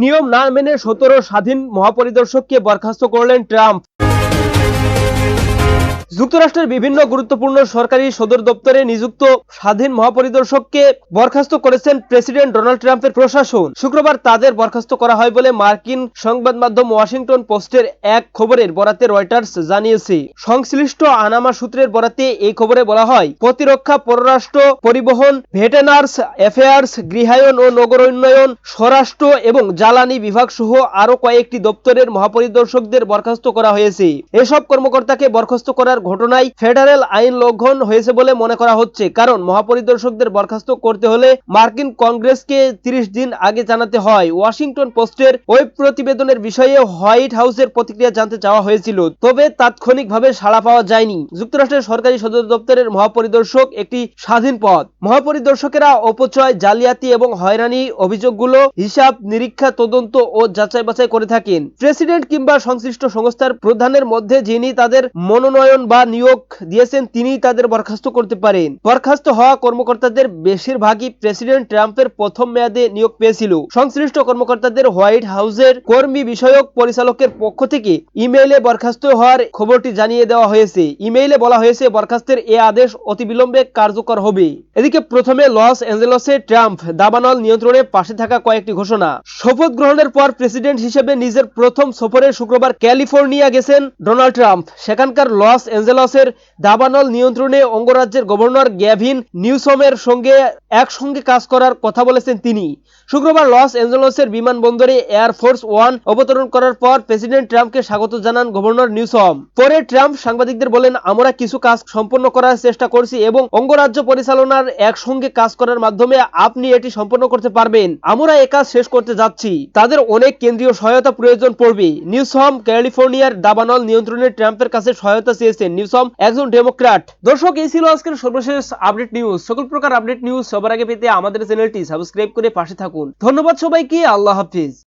নিয়ম না মেনে সতেরো স্বাধীন মহাপরিদর্শককে বরখাস্ত করলেন ট্রাম্প। যুক্তরাষ্ট্রের বিভিন্ন গুরুত্বপূর্ণ সরকারি সদর দপ্তরে নিযুক্ত স্বাধীন মহাপরিদর্শককে বরখাস্ত করেছেন প্রেসিডেন্ট ডোনাল্ড ট্রাম্পের প্রশাসন। শুক্রবার তাদের বরখাস্ত করা হয় বলে মার্কিন সংবাদ মাধ্যম ওয়াশিংটন পোস্টের এক খবরের বরাতে রয়টার্স জানিয়েছে। সংশ্লিষ্ট আনামা সূত্রের বরাতে এই খবরে বলা হয়, প্রতিরক্ষা, পররাষ্ট্র পরিবহন, ভেটেনার্স অ্যাফেয়ার্স, গৃহায়ন ও নগর উন্নয়ন, স্বরাষ্ট্র এবং জ্বালানি বিভাগ সহ আরও কয়েকটি দপ্তরের মহাপরিদর্শকদের বরখাস্ত করা হয়েছে। এসব কর্মকর্তাকে বরখাস্ত করার ঘটনায় ফেডারেল আইন লঙ্ঘন হয়েছে বলে মনে করা হচ্ছে। কারণ মহাপরিদর্শকদের বরখাস্ত করতে হলে মার্কিন কংগ্রেসকে তিরিশ দিন আগে জানাতে হয়। ওয়াশিংটন পোস্টের ওই প্রতিবেদনের বিষয়ে হোয়াইট হাউসের প্রতিক্রিয়া জানতে চাওয়া হয়েছিল। তবে তাৎক্ষণিকভাবে সাড়া পাওয়া যায়নি। যুক্তরাষ্ট্রের সরকারি সদর দপ্তরের মহাপরিদর্শক একটি স্বাধীন পদ মহাপরিদর্শকেরা অপচয়, জালিয়াতি এবং হয়রানি অভিযোগগুলো হিসাব, নিরীক্ষা, তদন্ত ও যাচাই বাছাই করে থাকেন। প্রেসিডেন্ট কিংবা সংশ্লিষ্ট সংস্থার প্রধানের মধ্যে যিনি তাদের মনোনয়ন বা নিয়োগ দিয়েছেন তিনিই তাদের বরখাস্ত করতে পারেন। বরখাস্ত হওয়া কর্মকর্তাদের বেশিরভাগই প্রেসিডেন্ট ট্রাম্পের প্রথম মেয়াদে নিয়োগ পেয়েছিল। সংশ্লিষ্ট কর্মকর্তাদের হোয়াইট হাউসের কর্মী বিষয়ক পরিচালকের পক্ষ থেকে ইমেইলে বরখাস্ত হওয়ার খবরটি জানিয়ে দেওয়া হয়েছে। ইমেইলে বলা হয়েছে, বরখাস্তের এ আদেশ অতিবিলম্বে কার্যকর হবে। এদিকে প্রথমে লস অ্যাঞ্জেলসে ট্রাম্প দাবানল নিয়ন্ত্রণে পাশে থাকা কয়েকটি ঘোষণা। শপথ গ্রহণের পর প্রেসিডেন্ট হিসেবে নিজের প্রথম সফরে শুক্রবার ক্যালিফোর্নিয়া গেছেন ডোনাল্ড ট্রাম্প। সেখানকার লস অ্যাঞ্জেলসের দাবানল নিয়ন্ত্রণে অঙ্গরাজ্যের গভর্নর গ্যাভিন নিউসমের সঙ্গে একসঙ্গে কাজ করার কথা বলেছেন তিনি। শুক্রবার লস অ্যাঞ্জেলসের বিমানবন্দরে এয়ারফোর্স ওয়ান অবতরণ করার পর প্রেসিডেন্ট ট্রাম্পকে স্বাগত জানান গভর্নর নিউসম। পরে ট্রাম্প সাংবাদিকদের বলেন, আমরা কিছু কাজ সম্পন্ন করার চেষ্টা করছি এবং অঙ্গরাজ্য পরিচালনার একসঙ্গে কাজ করার মাধ্যমে আপনি এটি সম্পন্ন করতে পারবেন। আমরা এ কাজ শেষ করতে যাচ্ছি। তাদের অনেক কেন্দ্রীয় সহায়তা প্রয়োজন পড়বে। নিউসম ক্যালিফোর্নিয়ার দাবানল নিয়ন্ত্রণে ট্রাম্পের কাছে সহায়তা চেয়েছেন নিউসম একজন ডেমোক্রাট দর্শক, এই ছিল আজকের সর্বশেষ আপডেট নিউজ। সকল প্রকার আপডেট নিউজ সবার আগে পেতে আমাদের চ্যানেলটি সাবস্ক্রাইব করে পাশে থাকুন। ধন্যবাদ সবাইকে, আল্লাহ হাফিজ।